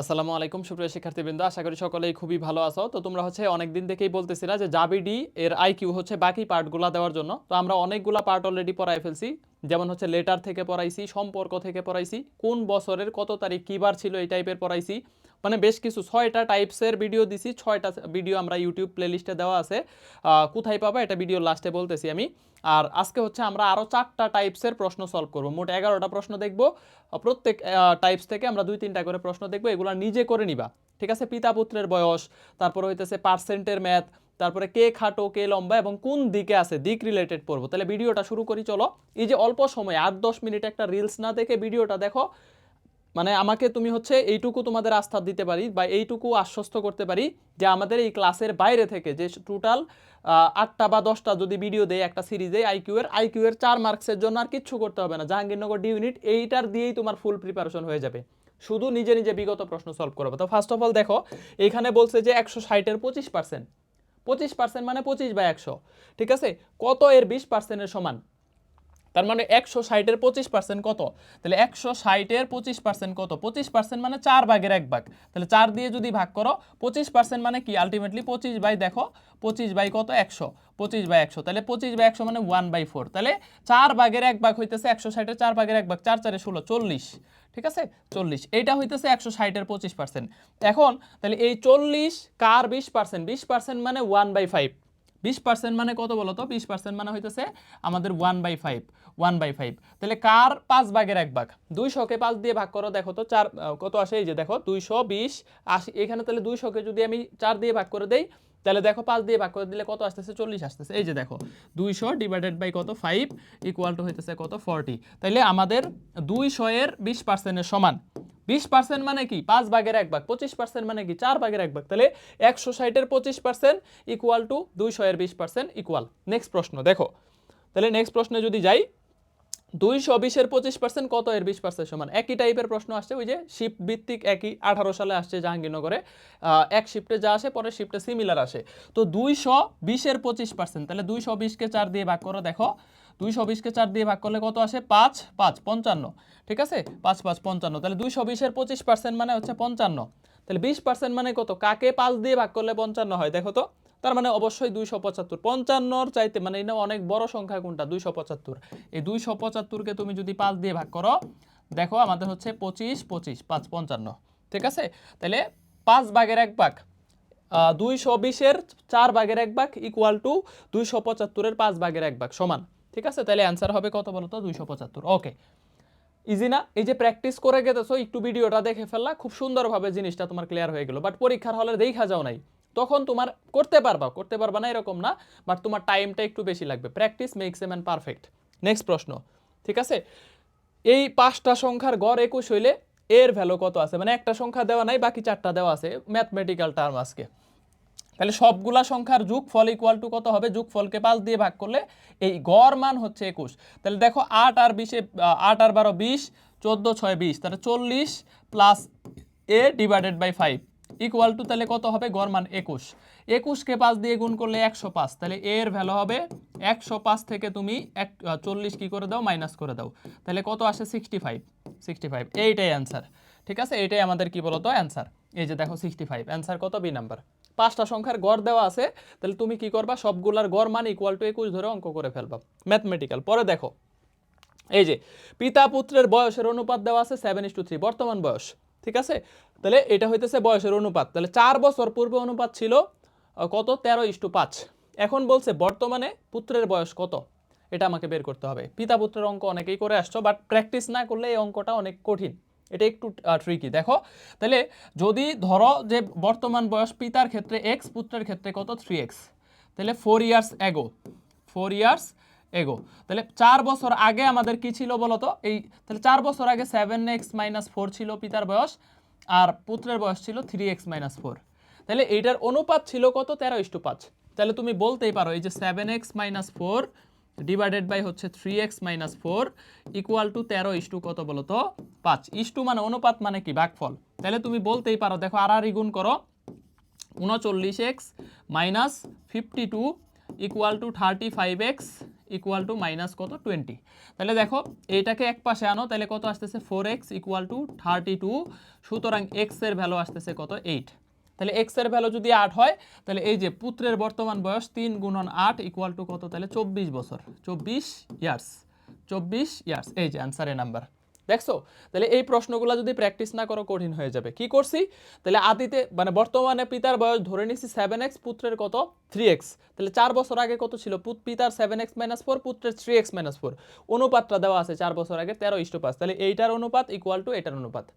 আসসালামু আলাইকুম, সুপ্রিয় শিক্ষার্থীবৃন্দ। আশা করি সকলেই খুবই ভালো আছো। তো তোমরা হচ্ছে অনেক দিন থেকেই বলতেছিলা যে জাবিডি এর আইকিউ হচ্ছে বাকি পার্টগুলো দেওয়ার জন্য। তো আমরা অনেকগুলা পার্ট অলরেডি পড়াই ফেলছি। যেমন হচ্ছে লেটার থেকে পড়াইছি, সম্পর্ক থেকে পড়াইছি, কোন বছরের কত তারিখ কী বার ছিল এই টাইপের পড়াইছি মানে বেশ কিছু, ছয়টা টাইপসের ভিডিও দিছি, ছয়টা ভিডিও আমরা ইউটিউব প্লেলিস্টে দেওয়া আছে। কোথায় পাবো এটা ভিডিও লাস্টে বলতেছি আমি। আর আজকে হচ্ছে আমরা আরও চারটা টাইপসের প্রশ্ন সলভ করব। মোট এগারোটা প্রশ্ন দেখব। প্রত্যেক টাইপস থেকে আমরা দুই, তিনটা করে প্রশ্ন দেখব। এগুলো নিজে করে নিবা। ঠিক আছে? পিতা পুত্রের বয়স, তারপরে হইতেছে পার্সেন্টের ম্যাথ তারপরে কে খাটো, কে লম্বা এবং কোন দিকে আছে, দিক রিলেটেড পড়ব। তাহলে ভিডিওটা শুরু করি, চলো। এই যে অল্প সময়, আট, দশ মিনিট একটা রিলস না দেখে ভিডিওটা দেখো। মানে আমাকে তুমি হচ্ছে এইটুকু তোমাদের আস্থা দিতে পারি বা এইটুকু আশ্বস্ত করতে পারি যে আমাদের এই ক্লাসের বাইরে থেকে যে টোটাল আটটা বা দশটা যদি ভিডিও দেয় একটা সিরিজে আইকিউ এর আইকিউ এর চার মার্কসের জন্য আর কিচ্ছু করতে হবে না। জাহাঙ্গীরনগর ডি ইউনিট এইটার দিয়েই তোমার ফুল প্রিপারেশন হয়ে যাবে। শুধু নিজে নিজে বিগত প্রশ্ন সলভ করবে তো ফার্স্ট অফ অল দেখো, এখানে বলছে যে একশো ষাটের পঁচিশ পার্সেন্ট পঁচিশ পার্সেন্ট মানে পঁচিশ বা একশো। ঠিক আছে? কত এর বিশ পার্সেন্টের সমান? তার মানে একশো ষাটের পঁচিশ পার্সেন্ট কত? তাহলে একশো ষাটের পঁচিশ পার্সেন্ট কত? পঁচিশ পার্সেন্ট মানে চার ভাগের এক ভাগ। তাহলে চার দিয়ে যদি ভাগ করো, পঁচিশ পার্সেন্ট মানে কি? আলটিমেটলি পঁচিশ বাই দেখো, পঁচিশ বাই কত? একশো। পঁচিশ বাই একশো। তাহলে পঁচিশ বাই একশো মানে ওয়ান বাই ফোর। তাহলে চার ভাগের এক ভাগ হইতেছে একশো ষাটের, চার ভাগের এক ভাগ, চার, চারে ষোলো, চল্লিশ। ঠিক আছে? চল্লিশ। এইটা হইতেছে একশো ষাটের পঁচিশ পার্সেন্ট এখন, তাহলে এই চল্লিশ কার বিশ পার্সেন্ট বিশ পার্সেন্ট মানে ওয়ান বাই ফাইভ। বিশ পার্সেন্ট মানে কত বলো তো? বিশ পার্সেন্ট মানে হইতেছে আমাদের one by five one by five তাহলে কার পাঁচ ভাগের এক ভাগ? দুইশোকে পাঁচ দিয়ে ভাগ করো, দেখো তো চার কত আসে? এই যে দেখো, দুইশো বিশ আশি, এখানে তাহলে দুইশোকে যদি আমি চার দিয়ে ভাগ করে দেই তাহলে দেখো পাঁচ দিয়ে ভাগ করে দিলে কত আসতেছে? চল্লিশ আসতেছে। এই যে দেখো, দুইশো ডিভাইডেড বাই কত? ফাইভ ইকুয়াল টু হইতেছে কত? ফর্টি তাইলে আমাদের দুইশো এর বিশ পার্সেন্টের সমান। বিশ পার্সেন্ট মানে কি? পাঁচ ভাগের এক ভাগ। পঁচিশ পার্সেন্ট মানে কি? চার ভাগের এক ভাগ। তাহলে একশো ষাটের পঁচিশ পার্সেন্ট ইকুয়াল টু দুইশো এর বিশ পার্সেন্ট ইকুয়াল নেক্সট প্রশ্ন, দেখো। তাহলে নেক্সট প্রশ্নে যদি যাই দুইশো বিশের পঁচিশ পার্সেন্ট কত এর বিশ পার্সেন্ট সমান? একই টাইপের প্রশ্ন আসছে, ওই যে শিফট ভিত্তিক একই আঠারো সালে আসছে জাহাঙ্গীরনগরে। এক শিফটে যা আসে পরে শিফটে সিমিলার আসে। তো দুইশো বিশের পঁচিশ পার্সেন্ট তাহলে দুইশো বিশকে চার দিয়ে ভাগ করো, দেখো। দুইশো বিশকে চার দিয়ে ভাগ করলে কত আসে? পাঁচ পাঁচ, পঞ্চান্ন। ঠিক আছে? পাঁচ পাঁচ, পঞ্চান্ন। তাহলে দুইশো বিশের পঁচিশ পার্সেন্ট মানে হচ্ছে পঞ্চান্ন। তাহলে বিশ পার্সেন্ট মানে কত? কাকে পাঁচ দিয়ে ভাগ করলে পঞ্চান্ন হয়? দেখো তো। তার মানে অবশ্যই দুইশো পঁচাত্তর। পঞ্চান্নর চাইতে মানে এটা অনেক বড় সংখ্যা কোনটা? দুইশো পঁচাত্তর। এই দুইশো পঁচাত্তরকে তুমি যদি পাঁচ দিয়ে ভাগ করো, দেখো আমাদের হচ্ছে পঁচিশ পঁচিশ, পাঁচ, পঞ্চান্ন। ঠিক আছে? তাহলে পাঁচ ভাগের এক ভাগ দুইশো বিশের চার ভাগের এক ভাগ ইকুয়াল টু দুইশো পঁচাত্তরের পাঁচ ভাগের এক ভাগ সমান। ঠিক আছে? তাহলে অ্যান্সার হবে কত বলো তো? দুইশো পঁচাত্তর। ওকে। ইজি না? এই যে প্র্যাকটিস করে গেতেছো, একটু ভিডিওটা দেখে ফেললা, খুব সুন্দরভাবে জিনিসটা তোমার ক্লিয়ার হয়ে গেলো। বাট পরীক্ষার হলে দেখা যাও নাই। তখন তোমার করতে পারবা করতে পারবা না এরকম না বাট তোমার টাইমটা একটু বেশি লাগবে। Practice makes a man perfect next প্রশ্ন, ঠিক আছে? এই পাঁচটা সংখ্যার গড় একুশ হইলে এর ভ্যালু কত আছে? মানে একটা সংখ্যা দেওয়া নাই, বাকি চারটা দেওয়া আছে ম্যাথমেটিক্যাল টার্ম আজকে। তাহলে সবগুলা সংখ্যার যোগফল ইকুয়াল টু কত হবে? যোগফলকে পাঁচ দিয়ে ভাগ করলে এই গড় মান হচ্ছে একুশ। তাহলে দেখো আট আর বিশে আট আর বারো বিশ, চোদ্দ ছয় বিশ, তাহলে চল্লিশ plus a divided by five equal to তাহলে কত হবে? গড় মান একুশ। একুশকে পাঁচ দিয়ে গুণ করলে একশো পাঁচ। তাহলে এর ভ্যালু হবে একশো পাঁচ থেকে তুমি এক চল্লিশ কী করে দাও? মাইনাস করে দাও। তাহলে কত আসে? সিক্সটি ফাইভ সিক্সটি ফাইভ এইটাই অ্যান্সার ঠিক আছে? এইটাই আমাদের কি বলতো? অ্যান্সার এই যে দেখো সিক্সটি ফাইভ অ্যান্সার কত? বি নাম্বার পাঁচটা সংখ্যার গড় দেওয়া আছে। তাহলে তুমি কি করবা? সবগুলার গড় মান ইকুয়াল টু একুশ ধরে অঙ্ক করে ফেলবা। ম্যাথমেটিক্যাল পরে দেখো। এই যে, পিতা পুত্রের বয়সের অনুপাত দেওয়া আছে সেভেন ইস টু থ্রি বর্তমান বয়স। ঠিক আছে? তাহলে এটা হইতেছে বয়সের অনুপাত। তাহলে চার বছর পূর্বে অনুপাত ছিল কত? তেরো ইস টু পাঁচ। এখন বলছে বর্তমানে পুত্রের বয়স কত? এটা আমাকে বের করতে হবে। পিতা পুত্রের অঙ্ক অনেকেই করে আসছো বাট প্র্যাকটিস না করলে এই অঙ্কটা অনেক কঠিন। এটা একটু ট্রিকি দেখো, তাহলে যদি ধরো যে বর্তমান বয়স পিতার ক্ষেত্রে এক্স পুত্রের ক্ষেত্রে কত? থ্রি এক্স তাহলে four years ago four years ago. তাহলে চার বছর আগে আমাদের কি ছিল বলো তো এই, তাহলে চার বছর আগে সেভেন এক্স মাইনাস ফোর ছিল পিতার বয়স, আর পুত্রের বয়স ছিল থ্রি এক্স মাইনাস ফোর তাহলে এইটার অনুপাত ছিল কত? তেরো ইস্টু পাঁচ। তাহলে তুমি বলতেই পারো, এই যে seven X minus four divided by হচ্ছে three X minus four equal to তেরো ইস্টু কত বলো তো পাঁচ। ইস্টু মানে অনুপাত মানে কি? ভাগফল তাহলে তুমি বলতেই পারো, দেখো আর আর গুণ করো, উনচল্লিশ X minus fifty two equal to thirty five X equal to minus কত? টোয়েন্টি তাহলে দেখো, এইটাকে এক পাশে আনো, তাহলে কত আসতেছে? Four X equal to thirty two সুতরাং এক্সের ভ্যালু আসতেছে কত? এইট তাহলে এক্সের ভ্যালু যদি আট হয়, তাহলে এই যে পুত্রের বর্তমান বয়স তিন গুণন আট ইকুয়াল টু কত? তাহলে চব্বিশ বছর। চব্বিশ ইয়ার্স চব্বিশ ইয়ার্স এই যে অ্যান্সারের নাম্বার দেখছ? তাহলে এই প্রশ্নগুলো যদি প্র্যাকটিস না করো, কঠিন হয়ে যাবে। কি করছি? তাহলে আদিতে মানে বর্তমানে পিতার বয়স ধরে নিছি সেভেন এক্স পুত্রের কত? থ্রি এক্স তাহলে চার বছর আগে কত ছিল? পুত- পিতার সেভেন এক্স মাইনাস ফোর পুত্রের থ্রি এক্স মাইনাস ফোর অনুপাতটা দেওয়া আছে চার বছর আগে, তেরো ইষ্ট পাঁচ। তাহলে এইটার অনুপাত ইকুয়াল টু এটার অনুপাত।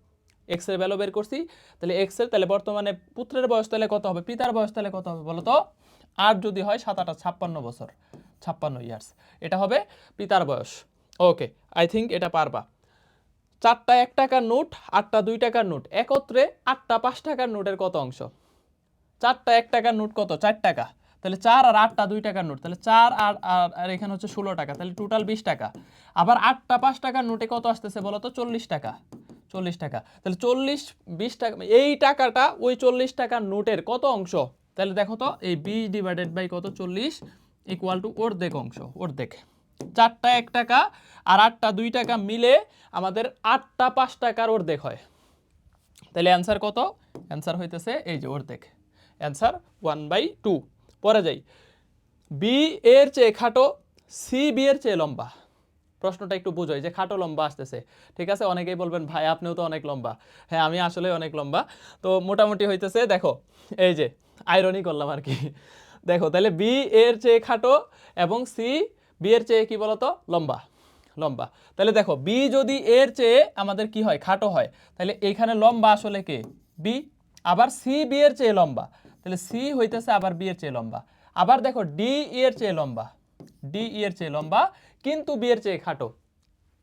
এক্সের ভ্যালু বের করছি। তাহলে এক্সের, তাহলে বর্তমানে পুত্রের বয়স তাহলে কত হবে? পিতার বয়স তাহলে কত হবে বলো তো আট যদি হয় সাত, আটা ছাপ্পান্ন বছর। ছাপ্পান্ন ইয়ার্স এটা হবে পিতার বয়স। ওকে আই থিঙ্ক এটা পারবা। চারটা এক টাকার নোট, আটটা দুই টাকার নোট। একত্রে আটটা পাঁচ টাকার নোটের কত অংশ? চারটা এক টাকার নোট কত? চার টাকা। তাহলে চার আর আটটা দুই টাকার নোট। তাহলে চার আর আর এখানে হচ্ছে ষোলো টাকা। তাহলে টোটাল বিশ টাকা। আবার আটটা পাঁচ টাকার নোটে কত আসতেছে বলো তো? চল্লিশ টাকা। চল্লিশ টাকা। তাহলে চল্লিশ, বিশ টাকা, এই টাকাটা ওই চল্লিশ টাকার নোটের কত অংশ? তাহলে দেখো তো, এই বিশ ডিভাইডেড বাই কত? চল্লিশ ইকুয়াল টু অর্ধেক অংশ, অর্ধেক। চারটা, এক টাকা আর আটটা, দুই টাকা মিলে আমাদের আটটা, পাঁচ টাকার অর্ধেক হয়। তাহলে অ্যান্সার কত? অ্যান্সার হইতেছে এই যে অর্ধেক। অ্যান্সার ওয়ান বাই টু পরে যাই। বি এর চেয়ে খাটো সি বি এর চেয়ে লম্বা। প্রশ্নটা একটু বুঝোই যে খাটো, লম্বা আসতেছে। ঠিক আছে? অনেকেই বলবেন, ভাই, আপনিও তো অনেক লম্বা। হ্যাঁ আমি আসলে অনেক লম্বা। তো মোটামুটি হইতেছে, দেখো, এই যে আইরনি করলাম আর কি। দেখো, তাহলে বি এর চেয়ে খাটো এবং সি বি এর চেয়ে কি বলতো? লম্বা। লম্বা। তাহলে দেখো, বি যদি এর চেয়ে আমাদের কি হয়? খাটো হয়। তাহলে এইখানে লম্বা আসলে কে? বি। আবার সি বি এর চেয়ে লম্বা। তাহলে সি হইতেছে আবার বি এর চেয়ে লম্বা। আবার দেখো, ডি এর চেয়ে লম্বা। ডি এর চেয়ে লম্বা, কিন্তু বি এর চেয়ে খাটো।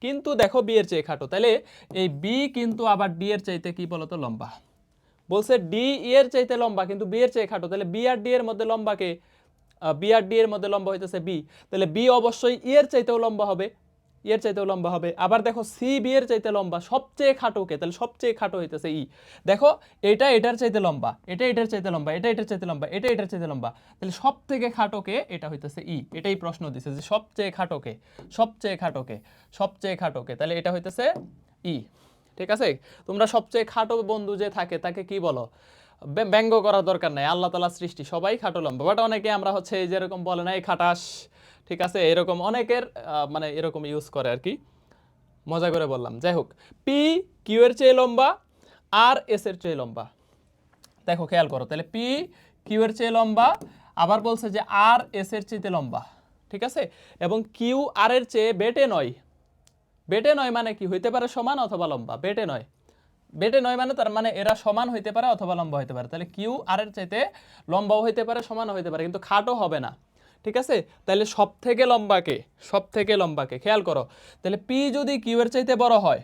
কিন্তু দেখো বি এর চেয়ে খাটো। তাহলে এই বি কিন্তু আবার ডি এর চাইতে কি বলতো? লম্বা। বলছে ডি এর চাইতে লম্বা, কিন্তু বি এর চেয়ে খাটো। তাহলে বি আর ডি এর মধ্যে লম্বাকে বি আর ডি এর মধ্যে লম্বা হইতেছে বি তাহলে বি অবশ্যই ই এর চাইতেও লম্বা হবে ই এর চাইতেও লম্বা হবে। আবার দেখো সি বি এর চাইতে লম্বা, সবচেয়ে খাটোকে তাহলে সবচেয়ে খাটো হইতেছে ই দেখো, এটা এটার চাইতে লম্বা, এটা এটার চাইতে লম্বা, এটা এটার চাইতে লম্বা, এটা এটার চাইতে লম্বা। তাহলে সব থেকে খাটোকে এটা হইতেছে ই এটাই প্রশ্ন দিছে যে সবচেয়ে খাটোকে সবচেয়ে খাটোকে সবচেয়ে খাটোকে তাহলে এটা হইতেছে ই ঠিক আছে? তোমরা সবচেয়ে খাটো বন্ধু যে থাকে, তাকে কি বলো? ব্যঙ্গ করার দরকার নাই, আল্লাহ তালা সৃষ্টি, সবাই খাটো লম্বা বাট অনেকে আমরা হচ্ছে যেরকম বলে না, এই খাটাস, ঠিক আছে? এরকম অনেকের মানে এরকম ইউজ করে আর কি। মজা করে বললাম। যাই হোক পি কিউ এর চেয়ে লম্বা আর এস এর চেয়ে লম্বা। দেখো, খেয়াল করো, তাহলে পি কিউ এর চেয়ে লম্বা, আবার বলছে যে আর এস এর চেয়ে লম্বা, ঠিক আছে? এবং কিউ আর এর চেয়ে বেটে নয়। বেটে নয় মানে কি? হইতে পারে সমান অথবা লম্বা, বেটে নয়। বেটে নয় মানে তার মানে এরা সমান হইতে পারে অথবা লম্বা হইতে পারে। তাহলে কিউ আর এর চাইতে লম্বাও হইতে পারে, সমানও হইতে পারে, কিন্তু খাটো হবে না। ঠিক আছে? তাহলে সব থেকে লম্বাকে সব থেকে লম্বাকে খেয়াল করো। তাহলে পি যদি কিউ এর চাইতে বড় হয়,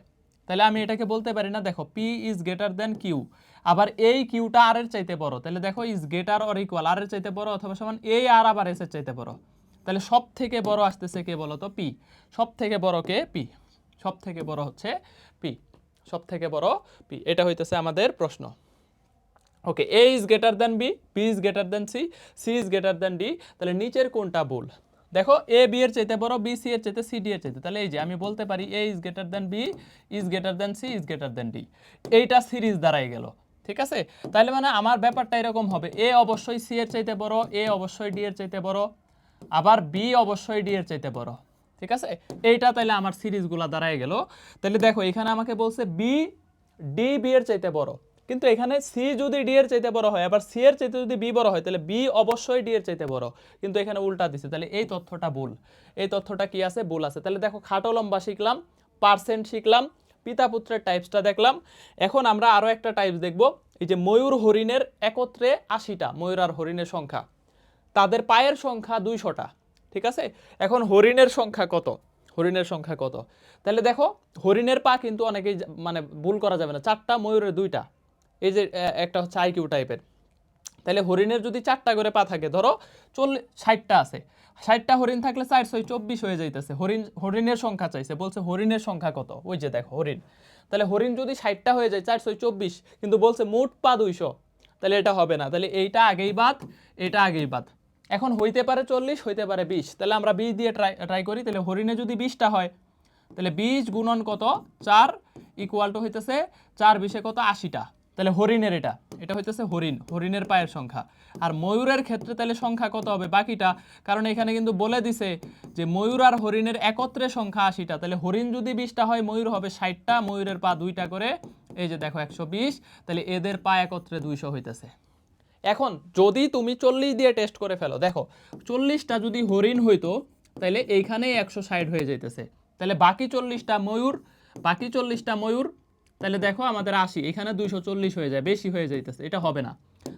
তাহলে আমি এটাকে বলতে পারি না, দেখো, P is greater than Q. আবার এই কিউটা আর এর চাইতে বড়, তাহলে দেখো, ইজ গ্রেটার অর ইকুয়াল, আর এর চাইতে বড় অথবা সমান, এই আর আবার এস এর চাইতে বড়। তাহলে সব থেকে বড় আসতেছে কে বলো তো পি। সব থেকে বড় কে? পি। সব থেকে বড় হচ্ছে সব থেকে বড় পি। এটা হইতেছে আমাদের প্রশ্ন। Okay A is greater than B B is greater than C C is greater than D তাহলে নিচের কোনটা ভুল? দেখো এ বি এর চাইতে বড় বি সি এর চাইতে সি ডি এর চাইতে। তাহলে এই যে আমি বলতে পারি A is greater than B is greater than C is greater than D এইটা সিরিজ দাঁড়াই গেল, ঠিক আছে? তাহলে মানে আমার ব্যাপারটা এরকম হবে এ অবশ্যই সি এর চাইতে বড় এ অবশ্যই ডি এর চাইতে বড়, আবার বি অবশ্যই ডি এর চাইতে বড়। ঠিক আছে? এইটা তাহলে আমার সিরিজগুলো দাঁড়ায় গেল। তাহলে দেখো, এখানে আমাকে বলছে বি ডি বি এর চাইতে বড়। কিন্তু এখানে সি যদি ডি এর চাইতে বড় হয়, আবার সি এর চাইতে যদি বি বড় হয় তাহলে বি অবশ্যই ডি এর চাইতে বড়। কিন্তু এখানে উল্টা দিছে। তাহলে এই তথ্যটা ভুল। এই তথ্যটা কি আছে? ভুল আছে। তাহলে দেখো খাটো লম্বা শিখলাম, পার্সেন্ট শিখলাম পিতা পুত্রের টাইপসটা দেখলাম। এখন আমরা আরও একটা টাইপস দেখব। এই যে ময়ূর হরিণের একত্রে আশিটা, ময়ূর আর হরিণের সংখ্যা। তাদের পায়ের সংখ্যা দুইশোটা। ঠিক আছে? এখন হরিণের সংখ্যা কত? হরিণের সংখ্যা কত? তাহলে দেখো, হরিণের পা কিন্তু অনেকেই মানে ভুল করা যাবে না। চারটা, ময়ূরের দুইটা। এই যে একটা হচ্ছে আইকিউ টাইপের। তাহলে হরিণের যদি চারটা করে পা থাকে, ধরো চল্লিশ ষাটটা আছে। ষাটটা হরিণ থাকলে চার ছয় চব্বিশ হয়ে যাইতেছে। হরিণ হরিণের সংখ্যা চাইছে। বলছে হরিণের সংখ্যা কত? ওই যে দেখো, হরিণ। তাহলে হরিণ যদি ষাটটা হয়ে যায় চার ছয় চব্বিশ, কিন্তু বলছে মোট পা দুইশো। তাহলে এটা হবে না। তাহলে এইটা আগেই বাদ, এটা আগেই বাদ। এখন হইতে পারে চল্লিশ, হইতে পারে বিশ। তাহলে আমরা বিশ দিয়ে ট্রাই ট্রাই করি, তাহলে হরিণে যদি বিশটা হয়, তাহলে বিশ গুণন কত? চার ইকুয়াল টু হইতেছে চার বিশে কত? আশিটা। তাহলে হরিণের এটা এটা হইতেছে হরিণ, হরিণের পায়ের সংখ্যা। আর ময়ূরের ক্ষেত্রে তাহলে সংখ্যা কত হবে? বাকিটা, কারণ এখানে কিন্তু বলে দিছে যে ময়ূর আর হরিণের একত্রে সংখ্যা আশিটা। তাহলে হরিণ যদি বিশটা হয়, ময়ূর হবে ষাটটা, ময়ূরের পা দুইটা করে, এই যে দেখো একশো বিশ, তাহলে এদের পা একত্রে দুইশো হইতেছে। এখন যদি তুমি চল্লিশ দিয়ে টেস্ট করে ফেলো, দেখো, চল্লিশটা যদি হরিণ হইতো তাহলে এইখানেই একশো ষাট হয়ে যাইতেছে। তাহলে বাকি চল্লিশটা ময়ূর, বাকি চল্লিশটা ময়ূর তাহলে দেখো আমাদের আশি, এখানে দুইশো চল্লিশ হয়ে যায়, বেশি হয়ে যাইতেছে, এটা হবে না।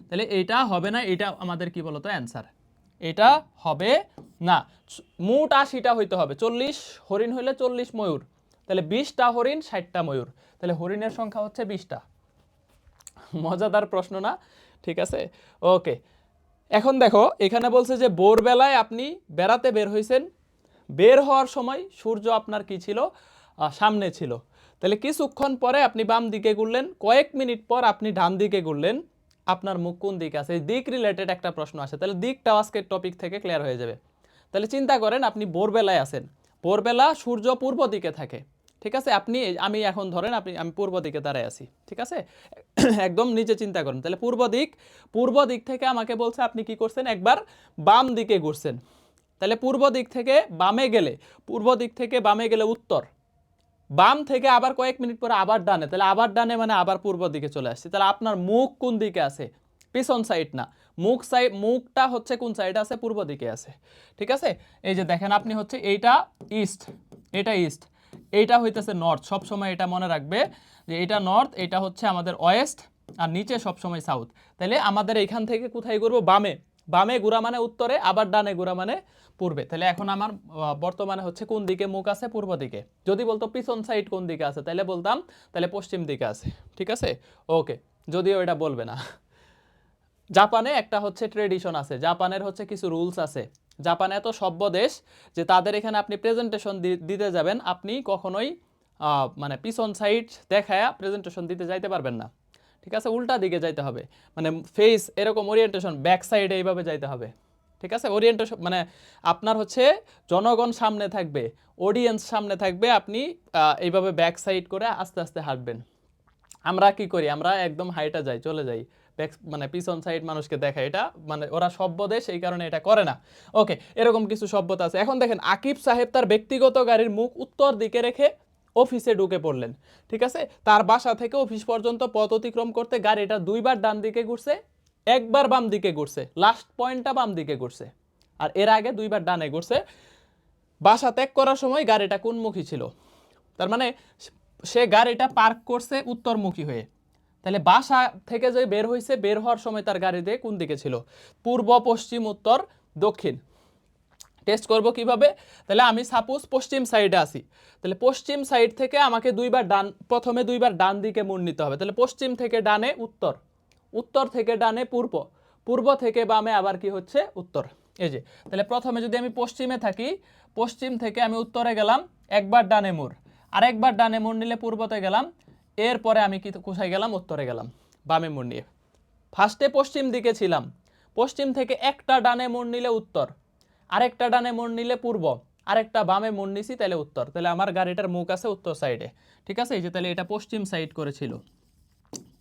তাহলে এটা হবে না, এটা আমাদের কি বলতো অ্যান্সার এটা হবে না, মোট আশিটা হইতে হবে, চল্লিশ হরিণ হইলে চল্লিশ ময়ূর তাহলে বিশটা হরিণ, ষাটটা ময়ূর তাহলে হরিণের সংখ্যা হচ্ছে বিশটা। মজাদার প্রশ্ন না? ঠিক আছে? ওকে এখন দেখো, এখানে বলছে যে, ভোরবেলায় আপনি বেড়াতে বের হয়েছেন বের হওয়ার সময় সূর্য আপনার কি ছিল? সামনে ছিল। তাহলে কিছুক্ষণ পরে আপনি বাম দিকে ঘুরলেন। কয়েক মিনিট পর আপনি ডান দিকে ঘুরলেন। আপনার মুখ কোন দিকে আছে? এই দিক রিলেটেড একটা প্রশ্ন আসে তাহলে দিকটাও আজকের টপিক থেকে ক্লিয়ার হয়ে যাবে। তাহলে চিন্তা করেন, আপনি ভোরবেলায় আছেন। ভোরবেলা সূর্য পূর্ব দিকে থাকে। ঠিক আছে? আপনি, আমি এখন ধরেন আপনি, আমি পূর্ব দিকে দাঁড়ায় আছি, ঠিক আছে? একদম নিচে চিন্তা করেন। তাহলে পূর্ব দিক পূর্ব দিক থেকে আমাকে বলছে আপনি কি করছেন? একবার বাম দিকে ঘুরছেন। তাহলে পূর্ব দিক থেকে বামে গেলে, পূর্ব দিক থেকে বামে গেলে উত্তর। বাম থেকে আবার কয়েক মিনিট পরে আবার ডানে, তাহলে আবার ডানে মানে আবার পূর্ব দিকে চলে আসছে। তাহলে আপনার মুখ কোন দিকে আছে? পিছন সাইড না। মুখ সাইড মুখটা হচ্ছে কোন সাইডে আছে? পূর্ব দিকে আছে। ঠিক আছে? এই যে দেখেন, আপনি হচ্ছে এইটা ইস্ট এটা ইস্ট এইটা হইতেছে নর্থ সব সময় এটা মনে রাখবে যে এটা নর্থ এটা হচ্ছে আমাদের ওয়েস্ট আর নিচে সব সময় সাউথ তাহলে আমাদের এখান থেকে কোথায় ঘুরবো? বামে। বামে ঘোরা মানে উত্তরে, আবার ডানে ঘোরা মানে পূর্বে। তাহলে এখন আমার বর্তমানে হচ্ছে কোন দিকে মুখ আছে? পূর্ব দিকে। যদি বলতো পিছন সাইড কোন দিকে আছে? তাহলে বলতাম তাহলে পশ্চিম দিকে আছে। ঠিক আছে? ওকে যদিও এটা বলবে না। জাপানে একটা হচ্ছে ট্রেডিশন আছে। জাপানের হচ্ছে কিছু রুলস আছে। জাপান এত সভ্য দেশ যে তাদের এখানে আপনি প্রেজেন্টেশন দিতে যাবেন, আপনি কখনোই মানে পিছন সাইড দেখায়া প্রেজেন্টেশন দিতে যাইতে পারবেন না। ঠিক আছে? উল্টা দিকে যাইতে হবে। মানে ফেস এরকম ওরিয়েন্টেশন ব্যাক সাইডে এইভাবে যাইতে হবে। ঠিক আছে? ওরিয়েন্টেশন মানে আপনার হচ্ছে জনগণ সামনে থাকবে অডিয়েন্স সামনে থাকবে, আপনি এইভাবে ব্যাক সাইড করে আস্তে আস্তে হাঁটবেন। আমরা কি করি? আমরা একদম হাইটা যাই, চলে যাই। মানে পিছন সাইড মানুষকে দেখায়। এটা মানে ওরা সভ্য দেশ এই কারণে এটা করে না। ওকে এরকম কিছু সভ্যতা আছে। এখন দেখেন, আকিব সাহেব তার ব্যক্তিগত গাড়ির মুখ উত্তর দিকে রেখে অফিসে ঢুকে পড়লেন। ঠিক আছে? তার বাসা থেকে অফিস পর্যন্ত পথ অতিক্রম করতে গাড়িটা দুইবার ডান দিকে ঘুরছে, একবার বাম দিকে ঘুরছে। লাস্ট পয়েন্টটা বাম দিকে ঘুরছে। আর এর আগে দুইবার ডানে ঘুরছে। বাসা ত্যাগ করার সময় গাড়িটা কোনমুখী ছিল? তার মানে সে গাড়িটা পার্ক করছে উত্তরমুখী হয়ে। তাহলে বাসা থেকে যে বের হয়েছে বের হওয়ার সময় তার গাড়ি দিয়ে কোন দিকে ছিল? পূর্ব, পশ্চিম, উত্তর, দক্ষিণ। টেস্ট করব কীভাবে? তাহলে আমি সাপোজ পশ্চিম সাইডে আসি তাহলে পশ্চিম সাইড থেকে আমাকে দুইবার ডান, প্রথমে দুইবার ডান দিকে মোড় নিতে হবে। তাহলে পশ্চিম থেকে ডানে উত্তর উত্তর থেকে ডানে পূর্ব পূর্ব থেকে বামে আবার কি হচ্ছে? উত্তর। এই যে, তাহলে প্রথমে যদি আমি পশ্চিমে থাকি, পশ্চিম থেকে আমি উত্তরে গেলাম, একবার ডানে মোড় আরেকবার ডানে মোড় নিলে পূর্বতে গেলাম এরপরে আমি কি কোথায় গেলাম? উত্তরে গেলাম, বামে মোড় নিয়ে। ফার্স্টে পশ্চিম দিকে ছিলাম। পশ্চিম থেকে একটা ডানে মোড় নিলে উত্তর, আরেকটা ডানে মোড় নিলে পূর্ব, আরেকটা বামে মোড় নিছি তাহলে উত্তর। তাহলে আমার গাড়িটার মুখ আছে উত্তর সাইডে ঠিক আছে? এই যে তাহলে এটা পশ্চিম সাইড করেছিল।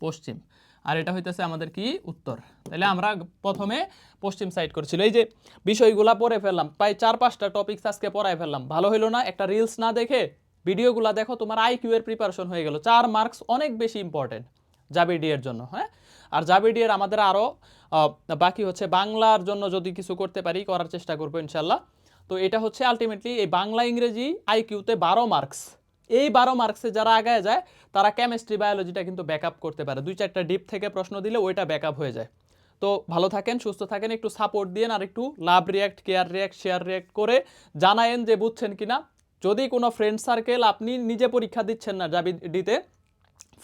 পশ্চিম। আর এটা হইতেছে আমাদের কি? উত্তর। তাহলে আমরা প্রথমে পশ্চিম সাইড করেছিল। এই যে বিষয়গুলা পড়ে ফেললাম। প্রায় চার পাঁচটা টপিকস আজকে পড়ায় ফেললাম। ভালো হইল না? একটা রিলস না দেখে ভিডিওগুলা দেখো, তোমার আইকিউ এর প্রিপারেশন হয়ে গেল। চার মার্কস অনেক বেশি ইম্পর্টেন্ট জাবিডি এর জন্য হ্যাঁ? আর জাবিডি এর আমাদের আরও বাকি হচ্ছে বাংলার জন্য যদি কিছু করতে পারি, করার চেষ্টা করব ইনশাল্লাহ তো এটা হচ্ছে আলটিমেটলি এই বাংলা ইংরেজি আইকিউতে বারো মার্কস এই বারো মার্কসে যারা আগায় যায়, তারা কেমিস্ট্রি বায়োলজিটা কিন্তু ব্যাকআপ করতে পারে। দুই চারটা ডিপ থেকে প্রশ্ন দিলে ওইটা ব্যাকআপ হয়ে যায়। তো ভালো থাকেন, সুস্থ থাকেন, একটু সাপোর্ট দিন আর একটু love react care react share react করে জানায়েন যে বুঝছেন কিনা। যদি কোনো ফ্রেন্ড সার্কেল আপনি নিজে পরীক্ষা দিচ্ছেন না যাবি ডিতে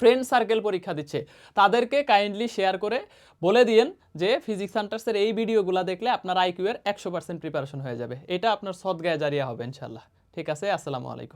ফ্রেন্ড সার্কেল পরীক্ষা দিচ্ছে, তাদেরকে কাইন্ডলি শেয়ার করে বলে দিয়েন যে ফিজিক্স সেন্টার্সের এই ভিডিওগুলো দেখলে আপনার আইকিউ এর একশো পার্সেন্ট প্রিপারেশন হয়ে যাবে। এটা আপনার সদ্গায় জারিয়া হবে ইনশাল্লাহ ঠিক আছে, আসসালামু আলাইকুম।